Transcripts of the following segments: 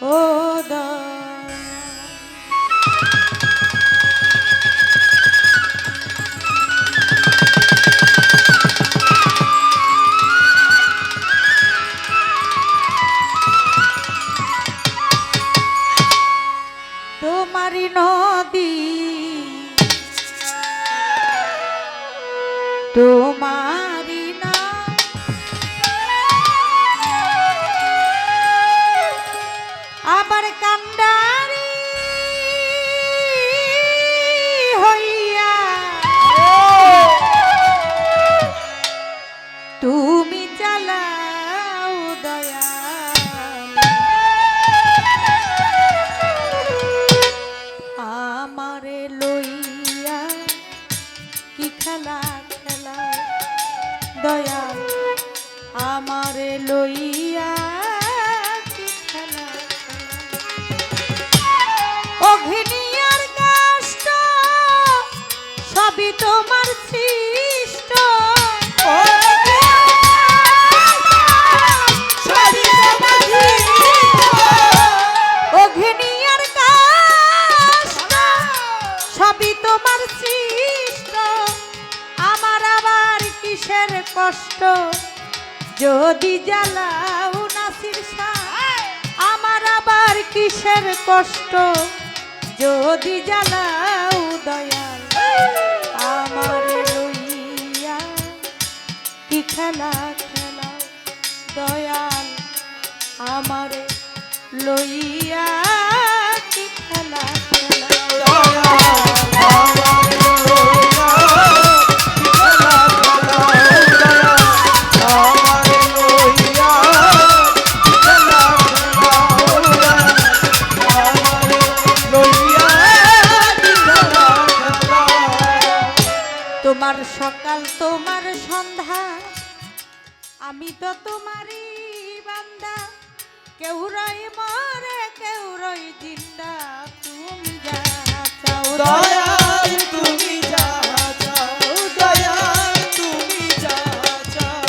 ও তোমারি নদী তোমারি দয়াল কিসের কষ্ট যদি জ্বালাও দয়াল আমার লইয়া কি খেলা খেলা দয়াল আমার লইয়া তোমার সকাল তোমার সন্ধ্যা। আমি তো তোমারই বান্দা। কেউ রই মরে কেউ রই জিন্দা। তুমি যা চাও দয়াল তুমি চাও দয়াল তুমি যাহা চাও।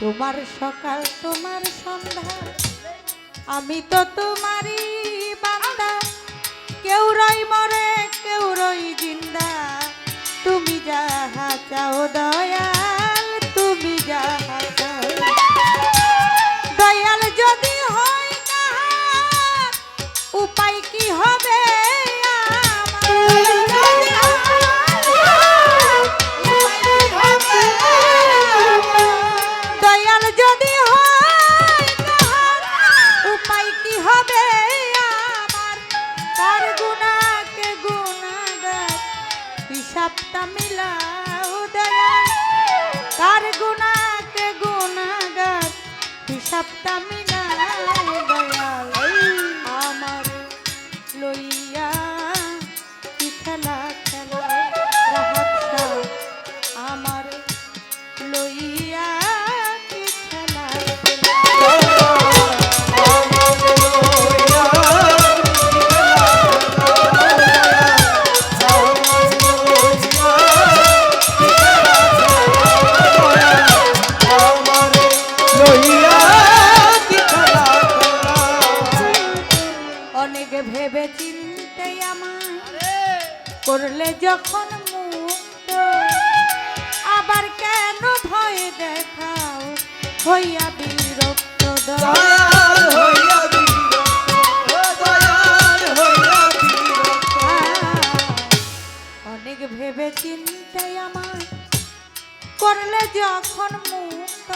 তোমার সকাল তোমার সন্ধ্যা। আমি তো তোমারই বান্দা। কেউ রই মরে কেউ রই জিন্দা। যাহা চাও দয়াল করলে যখন মুক্ত আবার কেন ভয় দেখাও? হইয়া বিরক্ত অনেক ভেবে চিনতে আমার করলে যখন মুক্ত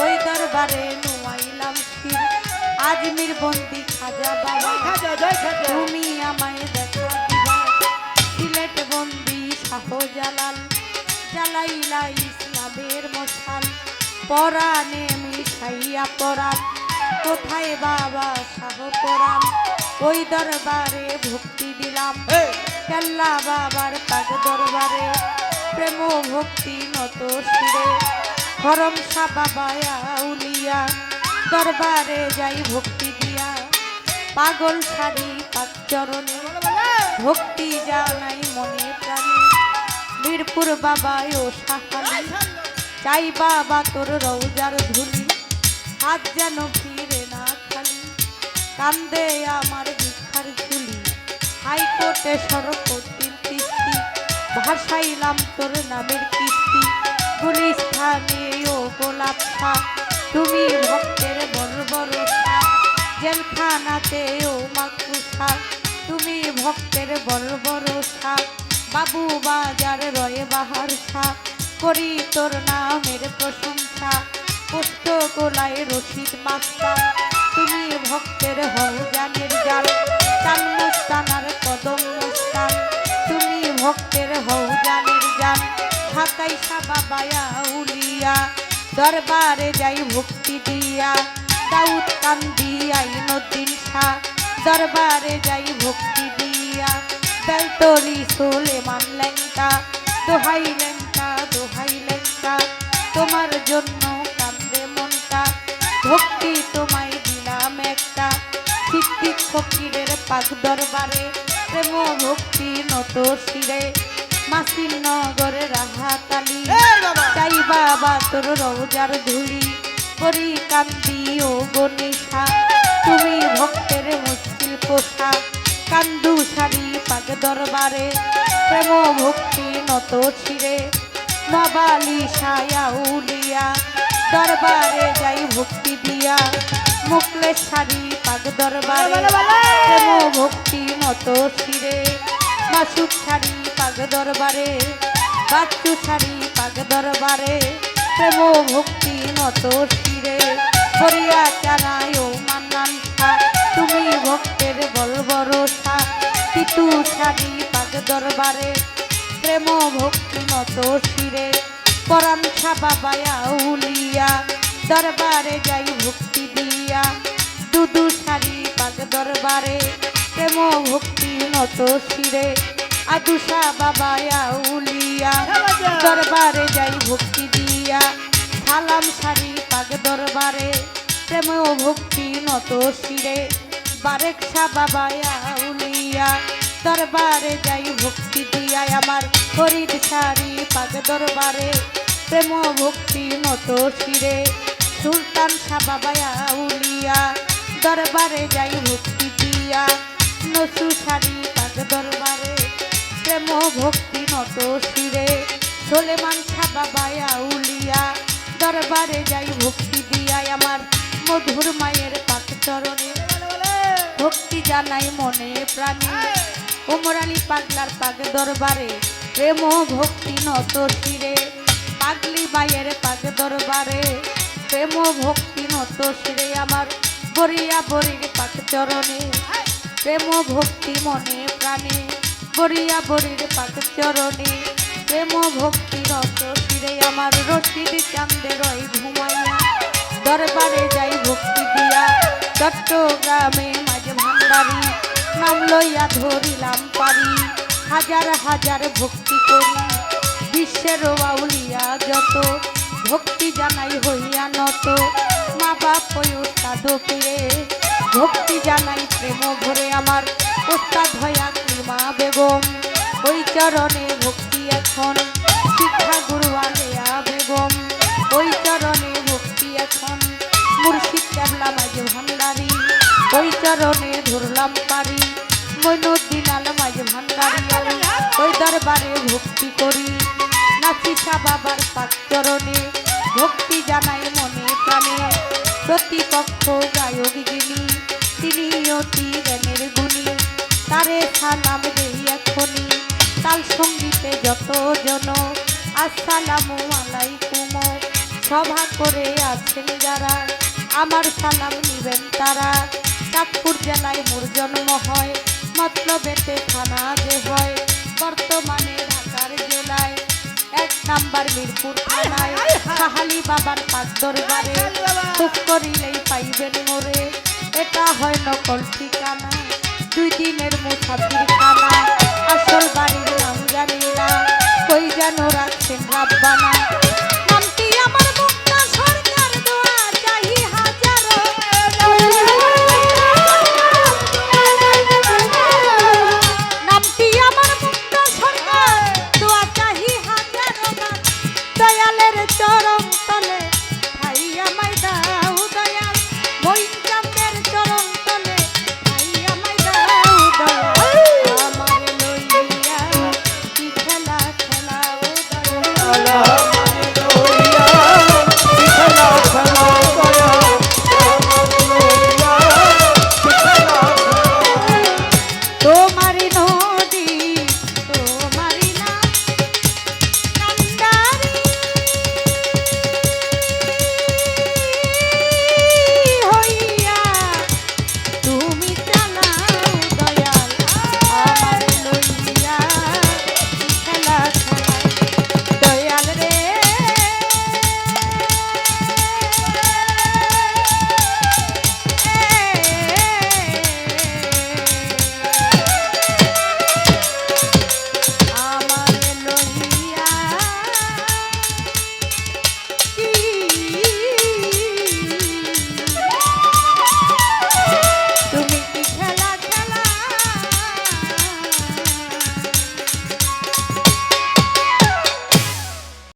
ওই দরবারে নুয়াইলাম শির আজমির বন্দি খাজা বাবা তুমি আমায় দেখা দিবা। সিলেট বন্দি শাহজালাল জ্বালাইলা ইসলামের মশাল। পরাণে মিশাইয়া পরাণ। কোথায় বাবা শাহ পরাণ? ওই দরবারে ভক্তি দিলাম। কেল্লা বাবার পাগ দরবারে। প্রেম ভক্তি নত শিরে। হরম শাহ বাবা উলিয়া, দরবারে যাই ভক্তি দিয়া। পাগল শাড়ি বলো। ভক্তি জানাই মনে প্রাণে। বীরপুর বাবা ও সাহালি চাই বাবা তোর রৌজার ধুলি। হাত যেন ফিরে না খালি, কান্দে আমার ভিক্ষার ঝুলি হাইকোর্টে সরকর্তীর কিস্তি ভাসাইলাম তোর নামের কিস্তি গুলিস্থানে ও গোলাপ তুমি ভক্তের বড় বড় শাহ জেলখানাতে ও মাকুসা তুমি ভক্তের শাহ বাবু বাজার রয়ে বাহার শাহ করি তোর নামের প্রশংসা, পুষ্ট গোলায় রশিদ মাস্তান তুমি ভক্তের হও জানের জাল চান মুস্তানার কদম মুস্তান তুমি ভক্তের হও জানের জান ঢাকাই বাবায়া উলিয়া, দরবারে যাই ভক্তি দিয়া। দাউদ কান্দি আইনুদ্দিন শাহ দরবারে যাই ভক্তি দিয়া। বেলতলি সোলেমান লেঙ্কা দোহাই লেঙ্কা দোহাই লেঙ্কা তোমার জন্য কান্দে মনটা। ভক্তি তোমায় দিলাম একটা সিদ্দিক ফকিরের পাক দরবারে, প্রেম ভক্তি নত শিরে। মাসির নগরে রাহাতালি চাই বাবা তোর রোজার ধুলি করি কান্দি ও গনিশা তুমি ভক্তের মুশকিল পোষা কান্দু শাড়ি পাগ দরবারে প্রেম ভক্তি নত ছিড়ে নবালি সায়া উলিয়া দরবারে যাই ভক্তি দিয়া মুকলে শাড়ি পাগ দরবারে। প্রেম ভক্তি নত ছিড়ে মাসুক শাড়ি পাগ দরবারে বাচ্চু শাড়ি পাগ দরবারে, প্রেম ভক্তি নত শিরে। হরিয়া চারায় ও মান্নান তুমি ভক্তের বল ভরসা। তিতু শাড়ি পাগ দরবারে, প্রেম ভক্তি নত শিরে। পরাম খা বাবায়া উলিয়া, দরবারে যাই ভক্তি দিয়া। দুদু শাড়ি পাগ দরবারে, প্রেম ভক্তি নত শিরে। আদুষা বাবায়া উলিয়া দরবারে যাই ভক্তি দিয়া। সালাম শাড়ি পাগ দরবারে প্রেম ও ভক্তি নত শিরে। বারেক শাহ বাবায়া উলিয়া দরবারে যাই ভক্তি দিয়া। আমার হরিদ শাড়ি পাগ দরবারে প্রেম ও ভক্তি নত শিরে। সুলতান শাহ বাবায়া উলিয়া দরবারে যাই ভক্তি দিয়া। নসু শাড়ি পাগ দরবারে প্রেম ভক্তি নত শিরে। সোলেমান বাবায়া উলিয়া, দরবারে যাই ভক্তি দিয়াই আমার মধুর মায়ের পাক চরণে। ভক্তি জানাই মনে প্রাণী, উমর পাগলার পাগ দরবারে। প্রেম ভক্তি নত শিরে, পাগলি বাইয়ের পাগ দরবারে। প্রেম ভক্তি নত শিরে আমার বরিয়া বরির পাক চরণে। প্রেম ভক্তি মনে প্রাণে বরিয়া বরির পাক চরণে, প্রেম ভক্তি রত ফিরে আমার রশিদ চান্দে রয় ঘুমাইয়া। দরবারে যাই ভক্তি দিয়া, চট্টগ্রামে মাঝে ভান্ডারি, নাম লইয়া ধরিলাম পারি। হাজার হাজার ভক্তি করি, বিশ্বের বাউলিয়া যত। ভক্তি জানাই হইয়া নত, মা বাপ ওস্তাদ ফিরে। ভক্তি জানাই প্রেম ভরে আমার ওস্তাদ হইয়া মা বেগম ওই ভক্তি এখন, শিক্ষা ভক্তি এখন, মুর্শিদ ক্যাবলা মাঝে ভান্ডারি। ওই চরণে ধরলাম পারি ভক্তি করি নাচিসা বাবার পাক ভক্তি জানাই মনে প্রাণে, প্রতিপক্ষ গায়ক যিনি তিনি অতি জ্ঞানের তারে সালাম দেই এখনই। তাল সঙ্গীতে যত জন আসসালামু আলাইকুম। সভা করে আছেন যারা আমার সালাম নিবেন তারা। চাঁদপুর জেলায় মোর জন্ম হয় মতলবেতে থানা যে হয়। বর্তমানে ঢাকার জেলায় এক নাম্বার মিরপুর থানায়। সাহালি বাবার পাঁচ দরবারে খুব করিলেই পাইবেন মোরে। এটা হয় নকল ঠিকানা। দুই দিনের মুসাফির